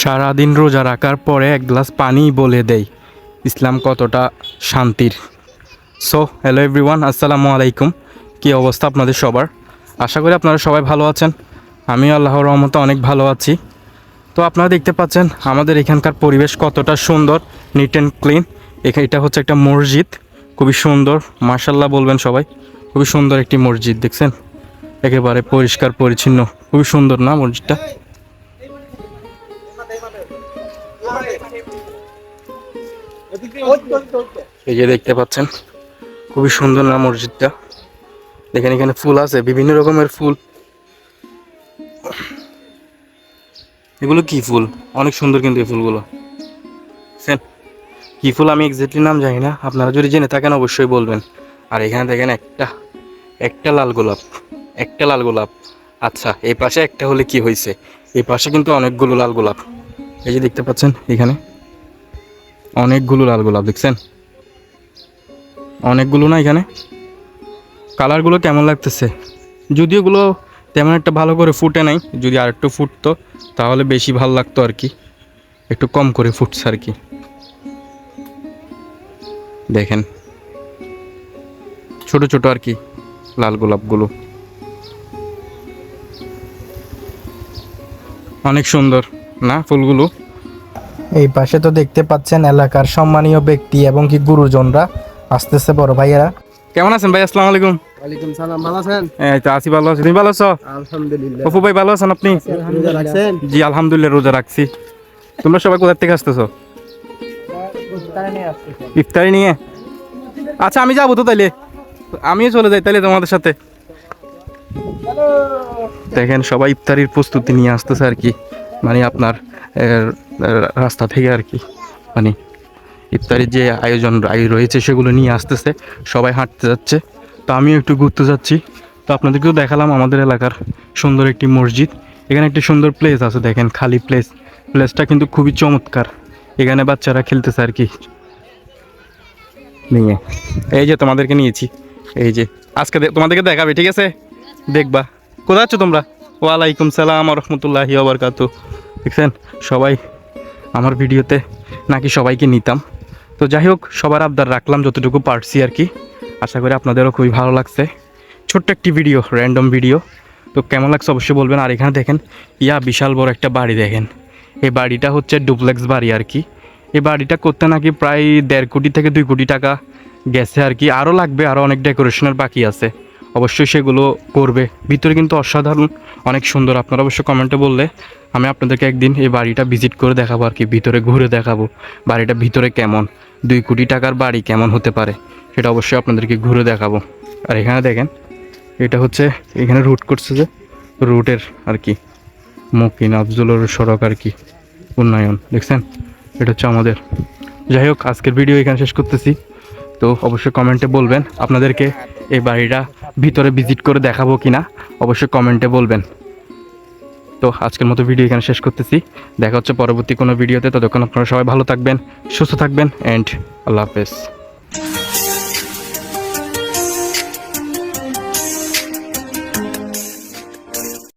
সারাদিন রোজা রাখার পরে এক গ্লাস পানি বলে দেয় ইসলাম কতটা শান্তির। সো হ্যালো এভরিওয়ান আসসালামু আলাইকুম। কী অবস্থা আপনাদের সবার? আশা করি আপনারা সবাই ভালো আছেন। আমি আল্লাহর রহমতে অনেক ভালো আছি। তো আপনারা দেখতে পাচ্ছেন, আমাদের এখানকার পরিবেশ কতটা সুন্দর নিট অ্যান্ড ক্লিন এটা হচ্ছে একটা মসজিদ। খুবই সুন্দর মার্শাল্লাহ বলবেন সবাই। খুবই সুন্দর একটি মসজিদ, দেখছেন? একেবারে পরিষ্কার, পরিচ্ছন্ন। খুবই সুন্দর না মসজিদটা? এই যে দেখতে পাচ্ছেন, খুবই সুন্দর না মসজিদটা? দেখেন এখানে ফুল আছে, বিভিন্ন রকমের ফুল। এগুলো কি ফুল? অনেক সুন্দর কিন্তু এই ফুলগুলো? কি ফুল আমি এক্স্যাক্টলি নাম জানি না। আপনারা যদি জেনে থাকেন, অবশ্যই বলবেন। আর এখানে দেখেন একটা একটা লাল গোলাপ, একটা লাল গোলাপ। আচ্ছা এই পাশে একটা হলে কি হয়েছে? এই পাশে কিন্তু অনেকগুলো লাল গোলাপ। এই যে দেখতে পাচ্ছেন, এখানে অনেকগুলো লাল গোলাপ দেখছেন? অনেকগুলো না এখানে? কালারগুলো কেমন লাগতেছে? যদিও গুলো তেমন একটা ভালো করে ফুটে নাই, যদি আর একটু ফুটতো, তাহলে বেশি ভালো লাগতো আর কি। একটু কম করে ফুটছে আর কি। দেখেন। ছোট ছোট আর কি লাল গোলাপগুলো। অনেক সুন্দর, না ফুলগুলো? এই পাশে তো দেখতে পাচ্ছেন এলাকার সম্মানীয় ব্যক্তি এবং কি গুরুজনরা আসতেছে বড় ভাইয়েরা। কেমন আছেন ভাই? আসসালামু আলাইকুম। ওয়ালাইকুম সালাম ভালো আছেন? এই তো আছি ভালো আছি। তুমি ভালো আছো? আলহামদুলিল্লাহ। অপু ভাই ভালো আছেন আপনি? জি আলহামদুলিল্লাহ রোজা রাখছি। তোমরা সবাই কোথা থেকে আসতেছো? ইফতারি নিয়ে? আচ্ছা আমি যাব তো তাইলে। আমিও চলে যাই তাইলে তোমাদের সাথে। দেখেন সবাই ইফতারির প্রস্তুতি নিয়ে আসতেছে আর কি। মানে আপনার রাস্তা থেকে আর কি। মানে ইফতারির যে আয়োজন আয় রয়েছে সেগুলো নিয়ে আসতেছে, সবাই হাঁটতে যাচ্ছে। তো আমিও একটু ঘুরতে যাচ্ছি। তো আপনাদেরকেও দেখালাম আমাদের এলাকার সুন্দর একটি মসজিদ। এখানে একটি সুন্দর প্লেস আছে, দেখেন খালি প্লেস প্লেসটা কিন্তু খুবই চমৎকার। এখানে বাচ্চারা খেলতেছে আর কি। নিয়ে, এই যে তোমাদেরকে নিয়েছি। এই যে, আজকে তোমাদেরকে দেখাবে, ঠিক আছে? দেখবা। কোথায় আছো তোমরা? ওয়ালাইকুম সালাম রহমতুল্লাহি ওবরকাতু দেখছেন? সবাই আমার ভিডিওতে নাকি সবাইকে নিতাম। তো যাই হোক, সবার আবদার রাখলাম যতটুকু পারছি আর কি। আশা করি আপনাদেরও খুবই ভালো লাগছে। ছোট্ট একটি ভিডিও র্যান্ডম ভিডিও। তো কেমন লাগছে অবশ্যই বলবেন। আর এখানে দেখেন, ইয়া বিশাল বড় একটা বাড়ি দেখেন। এই বাড়িটা হচ্ছে ডুপ্লেক্স বাড়ি আর কি। এই বাড়িটা করতে নাকি প্রায় দেড় কোটি থেকে দুই কোটি টাকা গেছে আর কি। আরও লাগবে, আরও অনেক ডেকোরেশনের বাকি আছে। অবশ্যই সেগুলো করবে। ভিতরে কিন্তু অসাধারণ, অনেক সুন্দর। আপনারা অবশ্যই কমেন্টে বললে, আমি আপনাদেরকে একদিন এই বাড়িটা ভিজিট করে দেখাবো আর কি, ভিতরে ঘুরে দেখাবো, বাড়িটা ভিতরে কেমন, দুই কোটি টাকার বাড়ি কেমন হতে পারে, সেটা অবশ্যই আপনাদেরকে ঘুরে দেখাবো। আর এখানে দেখেন, এটা হচ্ছে, এখানে রুট করছে যে রুটের আর কি, মকিন আফজলের সড়ক আর কি, উন্নয়ন, দেখছেন? এটা হচ্ছে আমাদের। যাই হোক, আজকের ভিডিও এখানে শেষ করতেছি। তো অবশ্যই কমেন্টে বলবেন আপনাদেরকে এই বাড়িটা ভিতরে ভিজিট করে দেখাবো কি না অবশ্যই কমেন্টে বলবেন। তো আজকের মতো ভিডিও এখানে শেষ করতেছি। দেখা হচ্ছে পরবর্তী কোনো ভিডিওতে। ততক্ষণ আপনারা সবাই ভালো থাকবেন, সুস্থ থাকবেন অ্যান্ড আল্লাহ হাফেজ।